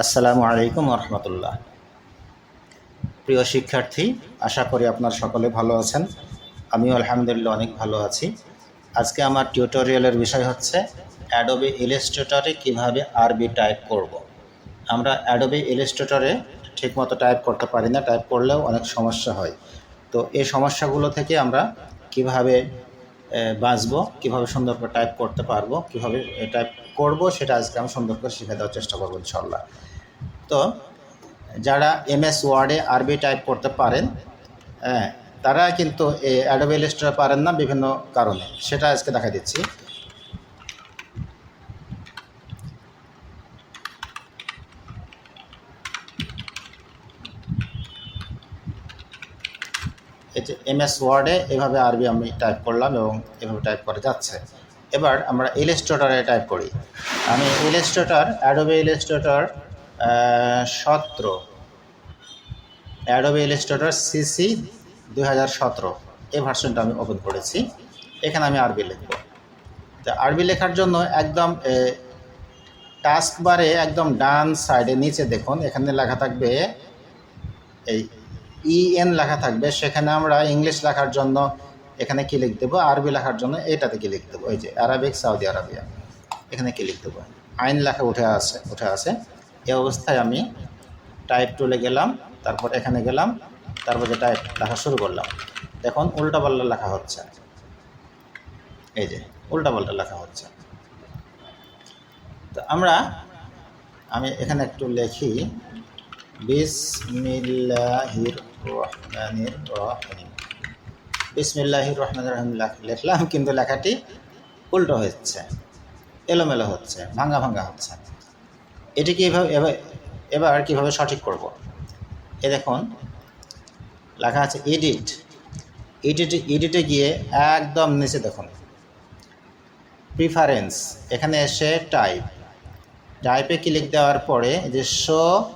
আসসালামু আলাইকুম রহমতুল্লাহ প্রিয় শিক্ষার্থী, আশা করি আপনার সকলে ভালো আছেন। আমিও আলহামদুলিল্লাহ অনেক ভালো আছি। আজকে আমার টিউটোরিয়ালের বিষয় হচ্ছে অ্যাডোবে ইলাস্ট্রেটরে কীভাবে আরবি টাইপ করব। আমরা অ্যাডোবে ইলাস্ট্রেটরে ঠিকমতো টাইপ করতে পারি না টাইপ করলেও অনেক সমস্যা হয়। তো এই সমস্যাগুলো থেকে আমরা কীভাবে বাঁচবো, কীভাবে সুন্দর করে টাইপ করতে পারব, কীভাবে টাইপ করব, সেটা আজকে আমি সুন্দর করে শিখে দেওয়ার চেষ্টা করব ইনশাল্লাহ তো, যারা এম এস ওয়ার্ডে আরবি টাইপ করতে পারেন হ্যাঁ তারা কিন্তু এই অ্যাডোবে ইলাস্ট্রেটর পারেন না বিভিন্ন কারণে, সেটা আজকে দেখা দিচ্ছি। এই যে এমএস ওয়ার্ডে এভাবে আরবি আমি টাইপ করলাম এবং এভাবে টাইপ করা যাচ্ছে। এবার আমরা ইলাস্ট্রেটরে টাইপ করি। আমি ইলাস্ট্রেটর অ্যাডোবে ইলাস্ট্রেটর সতেরো। অ্যাডোবে ইলাস্ট্রেটর সিসি দুই হাজার সতেরো। এই ভার্সনটা আমি ওপেন করেছি। এখানে আমি আরবি লিখব। তো আরবি লেখার জন্য একদম টাস্ক বারে একদম ডান সাইডে নিচে দেখুন, এখানে লেখা থাকবে এই ইএন লেখা থাকবে, সেখানে আমরা ইংলিশ লেখার জন্য এখানে কি লিখ দেবো? আরবি লেখার জন্য এটাতে কি লিখ দেবো? ওই যে আরবিক সৌদি আরবিয়া এখানে কি লিখ দেবো? আইন লেখা উঠে আছে উঠে আছে এই অবস্থায় আমি টাইপ টুলে গেলাম, তারপর এখানে গেলাম, তারপর যে টাইপ লেখা শুরু করলাম। দেখুন উল্টাপাল্টা লেখা হচ্ছে। এই যে উল্টাপাল্টা লেখা হচ্ছে। তো আমরা, আমি এখানে একটু লিখি। বিসমিল্লাহির রহমানির রহিম বিসমিল্লাহির রহমানির রহিম লেখ- লিখলাম, কিন্তু লেখাটি উল্টো হচ্ছে, এলোমেলো হচ্ছে ভাঙ্গা ভাঙ্গা হচ্ছে। এটি কীভাবে এবার এবার কীভাবে সঠিক করব? এ দেখুন, লেখা আছে এডিট। এডিটে এডিটে গিয়ে একদম নিচে দেখুন প্রিফারেন্স এখানে এসে টাইপ টাইপে ক্লিক দেওয়ার পরে যে শো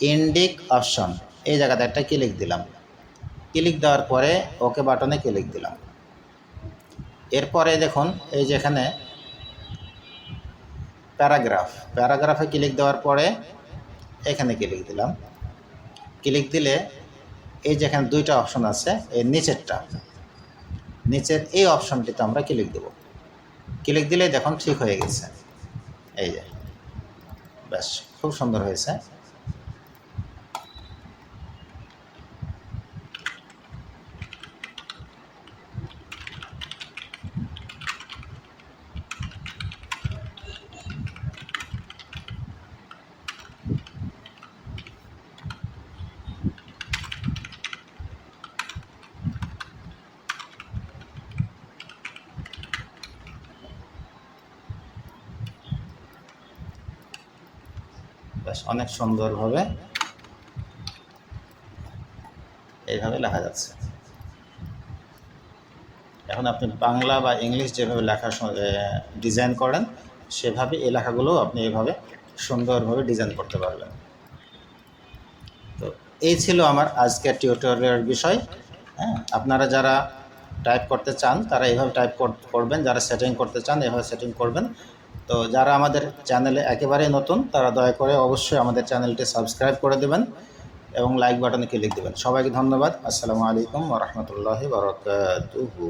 ইন্ডিক অপশন। এই জায়গাতে একটা ক্লিক দিলাম। ক্লিক দেওয়ার পরে ওকে বাটনে ক্লিক দিলাম। এরপরে দেখুন, এই যেখানে প্যারাগ্রাফ। প্যারাগ্রাফে ক্লিক দেওয়ার পরে এখানে ক্লিক দিলাম। ক্লিক দিলে এই যেখানে দুইটা অপশন আছে, এই নিচেরটা। নিচের এই অপশনটিতে আমরা ক্লিক দেব। ক্লিক দিলেই দেখুন ঠিক হয়ে গেছে। এই যে ব্যাস খুব সুন্দর হয়েছে। ব্যাস অনেক সুন্দরভাবে এইভাবে লেখা যাচ্ছে। এখন আপনি বাংলা বা ইংলিশ যেভাবে লেখা ডিজাইন করেন, সেভাবে এই লেখাগুলো আপনি এভাবে সুন্দরভাবে ডিজাইন করতে পারবেন। তো এই ছিল আমার আজকের টিউটোরিয়াল বিষয়। হ্যাঁ আপনারা যারা টাইপ করতে চান, তারা এইভাবে টাইপ করবেন, যারা সেটিং করতে চান এভাবে সেটিং করবেন। তো যারা আমাদের চ্যানেলে একেবারেই নতুন, তারা দয়া করে অবশ্যই আমাদের চ্যানেলটি সাবস্ক্রাইব করে দেবেন এবং লাইক বাটনে ক্লিক দেবেন। সবাইকে ধন্যবাদ। আসসালামু আলাইকুম রহমতুল্লাহ বরকাতুহু।